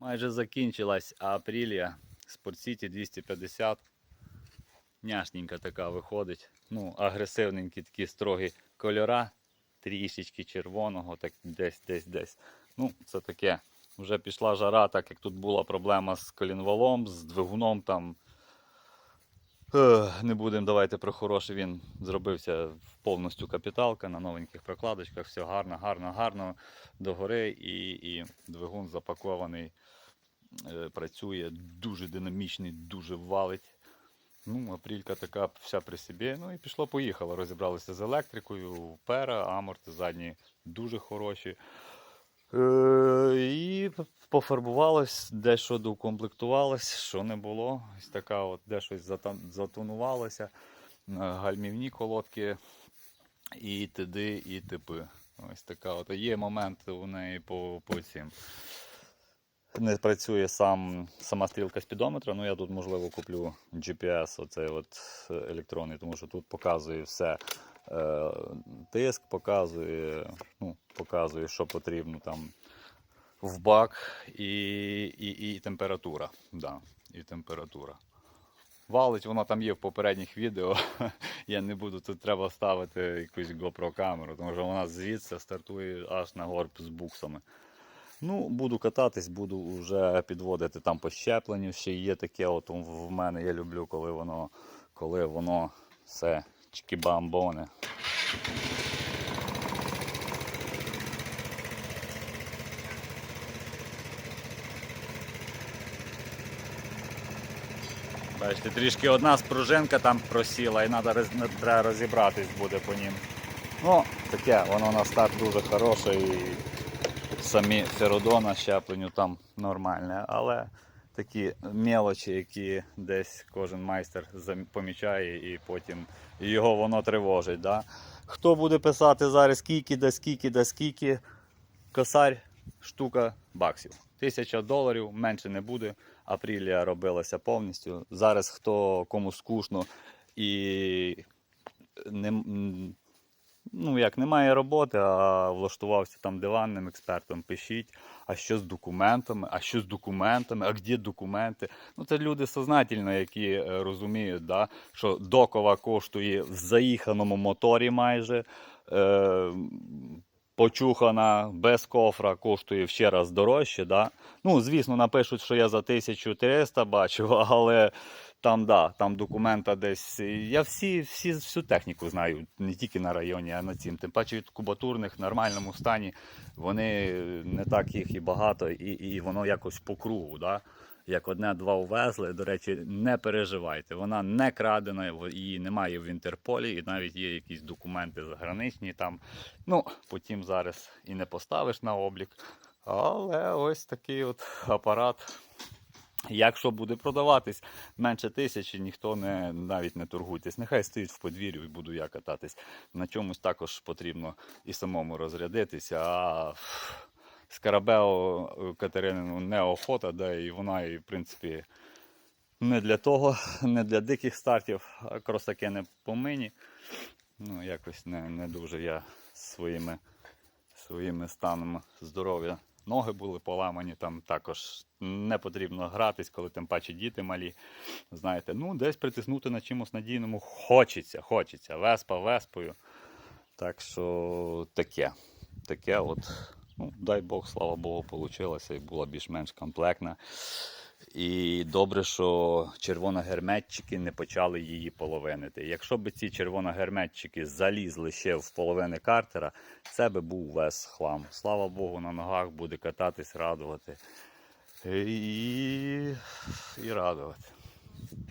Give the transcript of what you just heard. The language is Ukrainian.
Майже закінчилась апрілія. Спортсіті 250. Няшненька така виходить. Ну, агресивненькі такі строгі кольора. Трішечки червоного, так десь, десь, десь. Ну, це таке. Вже пішла жара, так як тут була проблема з колінвалом, з двигуном там. Не будемо давайте про хороше. Він зробився повністю капіталка на новеньких прокладочках. Все гарно, гарно, гарно догори і, і двигун запакований, е, працює дуже динамічний, дуже валить. Ну, апрілька така вся при собі. Ну і пішло-поїхало. Розібралися з електрикою, пера, аморти задні дуже хороші. Е, і пофарбувалось, дещо доукомплектувалось, що не було. Ось така от дещо затонувалося. Е, Гальмівні колодки і ТД, і ТП. Ось така от. Є момент у неї по, по цим. Не працює сам, сама стрілка спідометра, ну я тут, можливо, куплю GPS, оцей от е, електронний, тому що тут показує все. Е, тиск показує, ну, показує, що потрібно там в бак, і, і, і температура. Да, і температура. Валить, воно там є в попередніх відео. Я не буду, тут треба ставити якусь GoPro камеру, тому що вона звідси стартує аж на горб з буксами. Ну, буду кататись, буду вже підводити там по щепленню. Ще є таке, от в мене я люблю, коли воно, коли воно все чкібамбоне. Бачите, трішки одна спружинка там просіла і треба, треба розібратись буде по ним. Ну, таке, воно на старт дуже хороше і самі феродона щепленню там нормальне, але такі мелочі, які десь кожен майстер помічає і потім його воно тривожить. Да? Хто буде писати зараз скільки, да скільки, да скільки, косарь штука баксів. Тисяча доларів менше не буде. Апрілія робилася повністю. Зараз хто кому скучно і не, ну, як немає роботи, а влаштувався там диванним експертом, пишіть, а що з документами, а що з документами, а де документи. Ну, це люди сознательно, які е, розуміють, да, що докова коштує в заїханому моторі майже. Е, Почухана без кофра коштує ще раз дорожче. Да? Ну, звісно, напишуть, що я за 1300 бачив, але там, да, там документа десь. Я всі, всі, всю техніку знаю, не тільки на районі, а на цім. Тим паче від кубатурних в нормальному стані. Вони не так їх і багато, і, і воно якось по кругу. Да? Як одне-два увезли, до речі, не переживайте. Вона не крадена, її немає в Інтерполі, і навіть є якісь документи заграничні там. Ну, потім зараз і не поставиш на облік. Але ось такий от апарат. Якщо буде продаватись менше тисячі, ніхто не навіть не торгуйтесь. Нехай стоїть в подвір'ю і буду я кататись. На чомусь також потрібно і самому розрядитися. А Скарабео Катеринину неохота, да, і вона, і, в принципі, не для того, не для диких стартів, кросаки не по мені. Ну, якось не, не дуже я своїми, своїми станами здоров'я. Ноги були поламані, там також не потрібно гратись, коли тим паче діти малі. Знаєте, ну десь притиснути на чимось надійному хочеться, хочеться. Веспа веспою. Так що таке. Таке от. Ну, дай Бог, слава Богу, вийшло і була більш-менш комплектна. І добре, що червоногерметчики не почали її половинити. Якщо б ці червоногерметчики залізли ще в половини картера, це би був весь хлам. Слава Богу, на ногах буде кататись, радувати. І, і радувати.